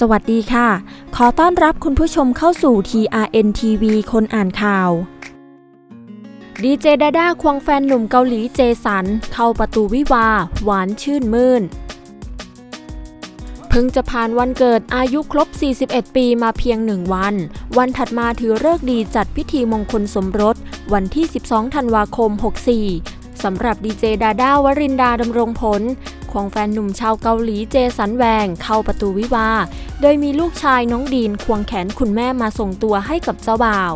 สวัสดีค่ะ ขอต้อนรับคุณผู้ชมเข้าสู่ TRN TV คนอ่านข่าว ดีเจดาด้าควงแฟนหนุ่มเกาหลีเจสัน เข้าประตูวิวา หวานชื่นมื่น เพิ่งจะผ่านวันเกิดอายุครบ 41 ปีมาเพียงหนึ่งวัน วันถัดมาถือเลิกดีจัดพิธีมงคลสมรส วันที่ 12 ธันวาคม 64สำหรับดีเจดาด้าวรินดาดำรงผล ควงแฟนหนุ่มชาวเกาหลีเจสันแวงเข้าประตูวิวา โดยมีลูกชายน้องดีนควงแขนคุณแม่มาส่งตัวให้กับเจ้าบ่าว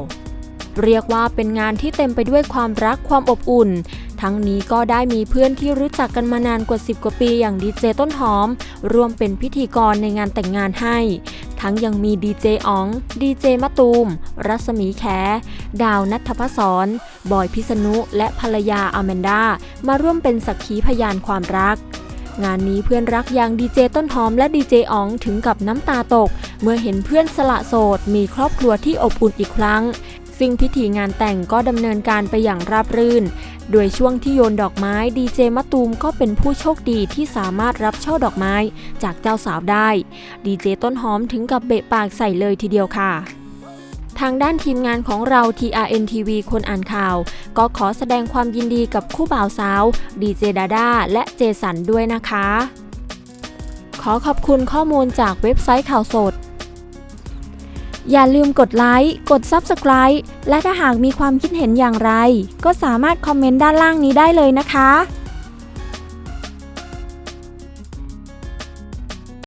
เรียกว่าเป็นงานที่เต็มไปด้วยความรักความอบอุ่น ทั้งนี้ก็ได้มีเพื่อนที่รู้จักกันมานานกว่า 10 กว่าปีอย่างดีเจต้นหอม ร่วมเป็นพิธีกรในงานแต่งงานให้ ทั้งยังมีดีเจอ๋อง ดีเจมะตูม รัศมีแข ดาวนัทพศรบอยพิษณุ และภรรยาอแมนดา มาร่วมเป็นสักขีพยานความรัก งานนี้เพื่อนรักอย่างดีเจต้นหอมและดีเจอ๋องถึงกับน้ำตาตก เมื่อเห็นเพื่อนสละโสด มีครอบครัวที่อบอุ่นอีกครั้ง ซึ่งพิธีงานแต่งก็ดำเนินการไปอย่างราบรื่น โดยช่วงที่โยนดอกไม้ดีเจมะตูมก็เป็นผู้โชคดีที่สามารถรับช่อดอกไม้จากเจ้าสาวได้ ดีเจต้นหอมถึงกับเบะปากใส่เลยทีเดียวค่ะ ทางด้านทีมงานของเรา TRN TV คนอ่านข่าว ก็ขอแสดงความยินดีกับคู่บ่าวสาว ดีเจดาด้าและเจสันด้วยนะคะ ขอขอบคุณข้อมูลจากเว็บไซต์ข่าวสด อย่าลืมกดไลค์ กด Subscribe และถ้าหากมีความคิดเห็นอย่างไร ก็สามารถคอมเมนต์ด้านล่างนี้ได้เลยนะคะ